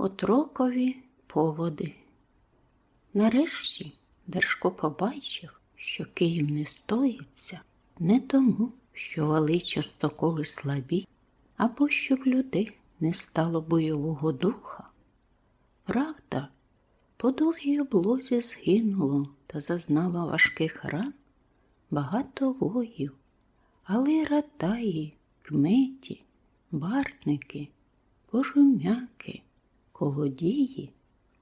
Отрокові поводи. Нарешті Держко побачив, що Київ не стоїться не тому, що вали частоколи слабі, або що в людей не стало бойового духа. Правда, по довгій облозі згинуло та зазнало важких ран багато воїв, але й ратаї, кметі, бартники, кожум'яки, колодії,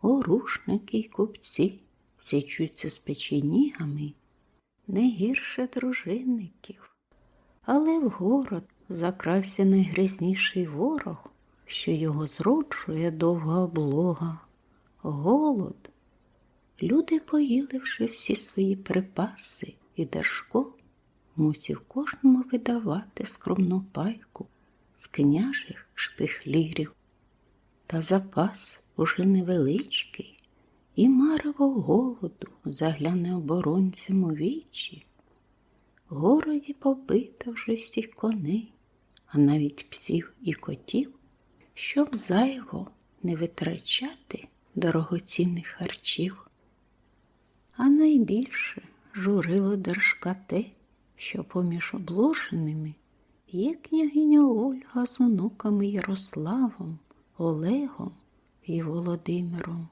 орушники й купці січуться з печенігами не гірше дружинників. Але в город закрався найгрізніший ворог, що його зроджує довга облога, голод. Люди, поїли вже всі свої припаси, і Держко мусів кожному видавати скромну пайку з княжих шпихлірів. Та запас уже невеличкий, і марево голоду загляне оборонцям у вічі. Городі побито вже всіх коней, а навіть псів і котів, щоб зайво не витрачати дорогоцінних харчів. А найбільше журило держка те, що поміж обложеними є княгиня Ольга з онуками Ярославом, Олегом і Володимиром.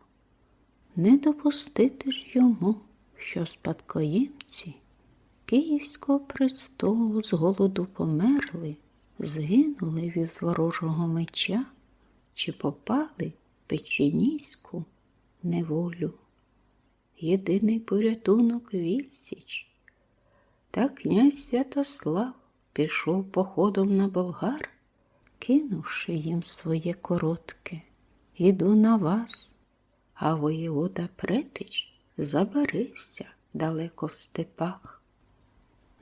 Не допустити ж йому, що спадкоємці Київського престолу з голоду померли, згинули від ворожого меча чи попали в печеніську неволю. Єдиний порятунок відсіч. Та князь Святослав пішов походом на болгар, кинувши їм своє коротке. Іду на вас, а воєвода Претич забарився далеко в степах.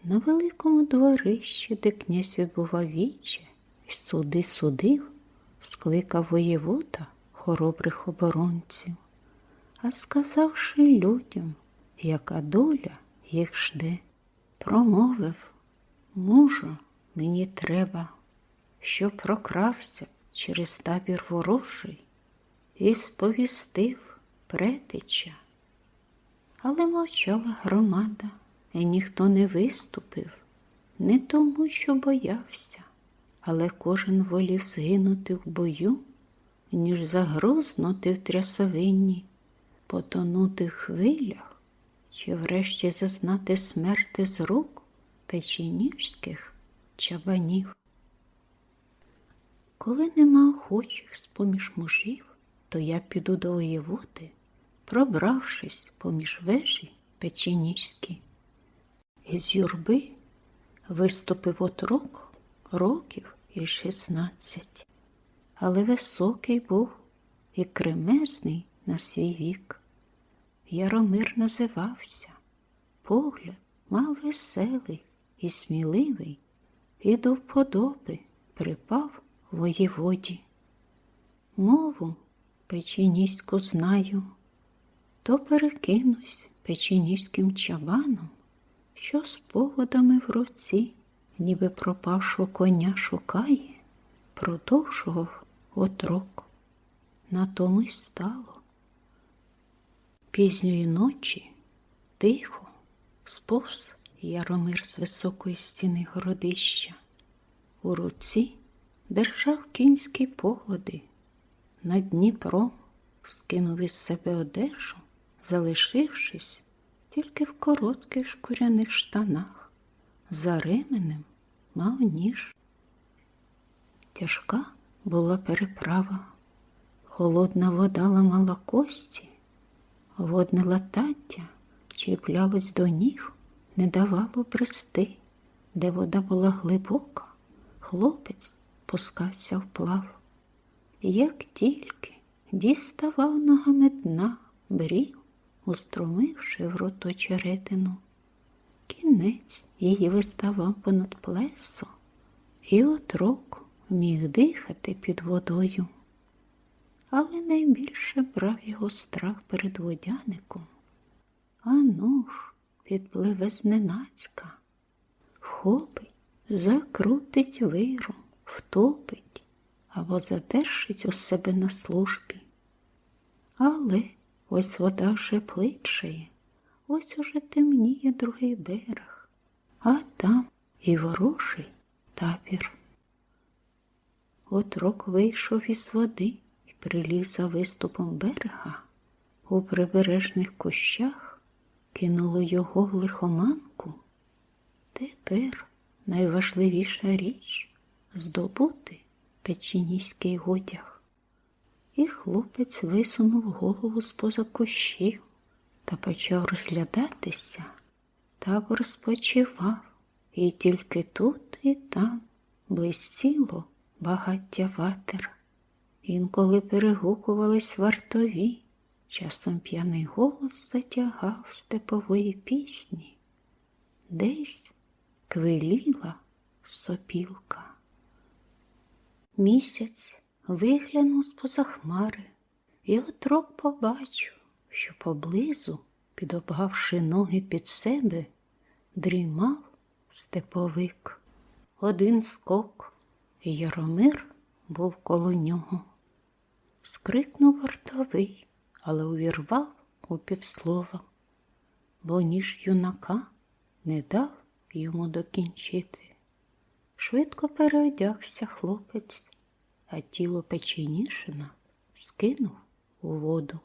На великому дворищі, де князь відбував віче, і суди судив, скликав воєвода хоробрих оборонців, а сказавши людям, яка доля їх жде, промовив мужу, мені треба, що прокрався через табір ворожий і сповістив претича. Але мовчала громада, і ніхто не виступив, не тому, що боявся, але кожен волів згинути в бою, ніж загрузнути в трясовині, потонути в хвилях, чи врешті зазнати смерти з рук печеніжських чабанів. Коли нема охочих з поміж мужів, то я піду до воєводи, пробравшись поміж вежі печеніжські. Із юрби виступив отрок років і шістнадцять, але високий був і кремезний на свій вік. Яромир називався, погляд мав веселий і сміливий, і до вподоби припав воєводі. Мову печеніську знаю, то перекинусь печеніським чабаном, що з поводами в руці, ніби пропавшого коня шукає, продовжував отрок. На тому й стало. Пізньої ночі тихо сповз Яромир з високої стіни городища. У руці держав кінські поводи. Над Дніпром скинув із себе одежу, залишившись тільки в коротких шкуряних штанах. За ременем мав ніж. Тяжка була переправа, холодна вода ламала кості, водне латаття чіплялось до ніг, не давало брести, де вода була глибока, хлопець пускався вплав. Як тільки діставав ногами дна, брів, устромивши в рот очеретину. Кінець її виставав понад плесо, і отрок міг дихати під водою. Але найбільше брав його страх перед водяником. А ну ж, підпливе зненацька, вхопить, закрутить виру, втопить або задержить у себе на службі, Але ось вода вже пличає, ось уже темніє другий берег, а там і ворожий табір. Отрок вийшов із води і приліз за виступом берега. У прибережних кущах кинуло його в лихоманку. Тепер найважливіша річ здобути печеніський одяг. І хлопець висунув голову з-поза кущів та почав розглядатися. Табор спочивав, і тільки тут і там блистіло багаття ватер. Інколи перегукувались вартові, часом п'яний голос затягав степової пісні. Десь квиліла сопілка. Місяць виглянув з-поза хмари, і отрок побачив, що поблизу, підобгавши ноги під себе, дрімав степовик. Один скок, і Яромир був коло нього. Скрикнув вартовий, але увірвав у півслова, бо ніж юнака не дав йому докінчити. Швидко переодягся хлопець, а тіло печенішина скинув у воду.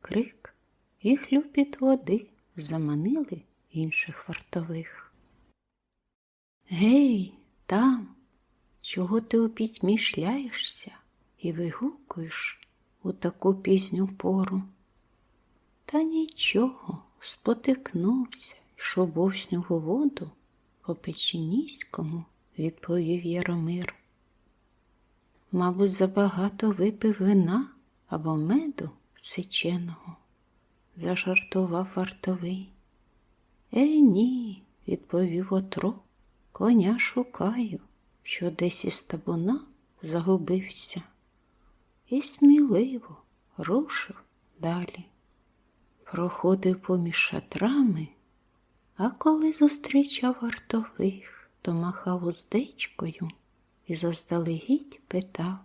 Крик і хлюпіт води заманили інших вартових. Гей, там, чого ти у пітьмі шляєшся і вигукуєш у таку пізню пору? Та нічого, спотикнувся, йшов бовсню воду по печеніському, відповів Яромир. Мабуть, забагато випив вина або меду сиченого, зажартував вартовий. Е, ні, відповів отро, коня шукаю, що десь із табуна загубився. І сміливо рушив далі. Проходив поміж шатрами, а коли зустрічав вартових, то махав уздечкою і заздалегідь питав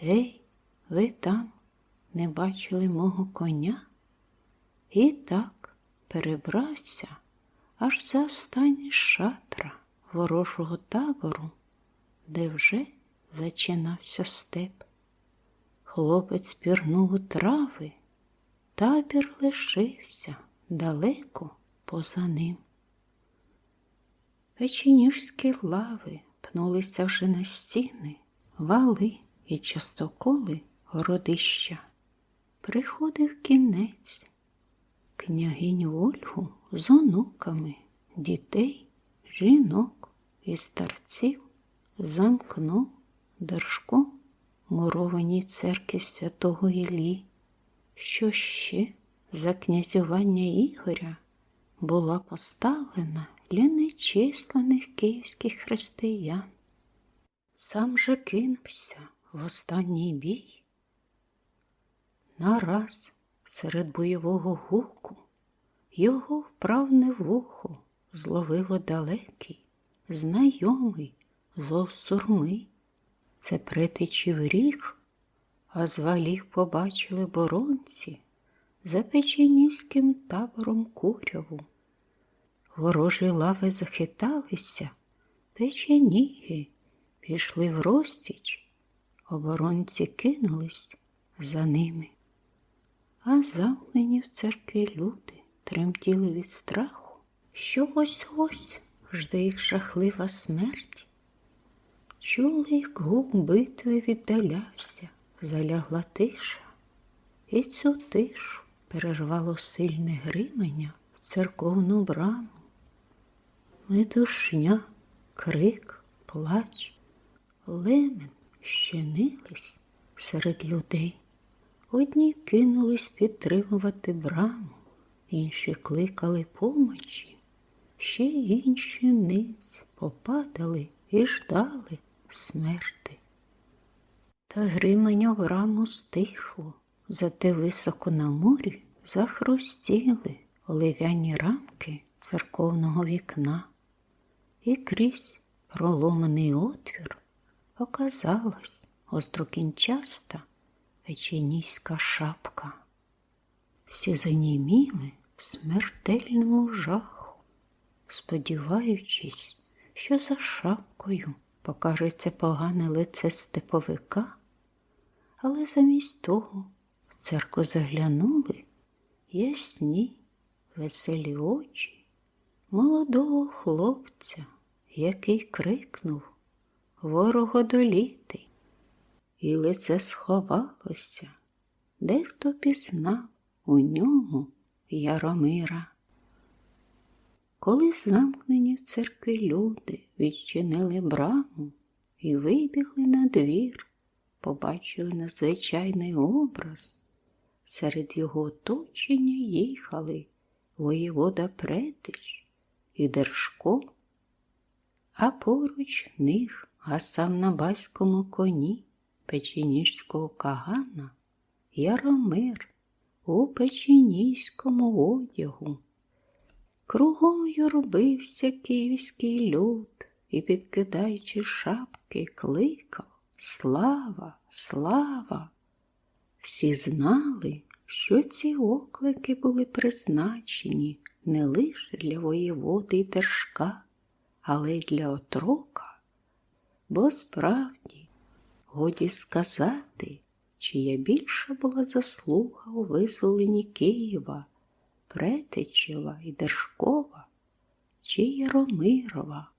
Гей, ви там не бачили мого коня? І так перебрався аж за останні шатра ворожого табору, де вже зачинався степ. Хлопець пірнув у трави, табір лишився далеко поза ним. Печеніжські лави пнулися вже на стіни, вали і частоколи городища. Приходив кінець, княгиню Ольгу з онуками, дітей, жінок і старців замкнув держком мурованій церкві святого Іллі, що ще за князювання Ігоря була поставлена для нечисленних київських християн. Сам же кинувся в останній бій. Нараз серед бойового гуку його вправне вухо зловило далекий, знайомий зов сурми. Це притичів ріг, а з валів побачили боронці за печеніським табором куряву. Ворожі лави захиталися, печеніги пішли в розтіч, оборонці кинулись за ними. А завмені в церкві люди тремтіли від страху, що ось ось жде їх жахлива смерть. Чули, як гук битви віддалявся, залягла тиша, і цю тишу перервало сильне гримання в церковну браму. Медушня, крик, плач, лемен щинились серед людей. Одні кинулись підтримувати браму, інші кликали помочі, ще інші ниць попадали і ждали смерти. Та гримання в раму стихло, зате високо на морі захрустіли олив'яні рамки церковного вікна, і крізь проломаний отвір показалась острокінчаста печеніська шапка. Всі заніміли в смертельному жаху, сподіваючись, що за шапкою покажеться погане лице степовика, але замість того в церкву заглянули ясні, веселі очі молодого хлопця, який крикнув Ворогодолітий, і лице сховалося, дехто пізнав у ньому Яромира. Коли замкнені в церкві люди відчинили браму і вибігли на двір, побачили надзвичайний образ. Серед його оточення їхали воєвода Претич і Держко, а поруч них гасав на баському коні печеніжського кагана Яромир у печеніському одягу. Кругом юрбився київський люд і, підкидаючи шапки, кликав Слава, слава! Всі знали, що ці оклики були призначені не лише для воєводи й держка, але й для отрока. Бо справді, годі сказати, чия більша була заслуга у визволенні Києва, Претичева і Держкова, чи Яромирова.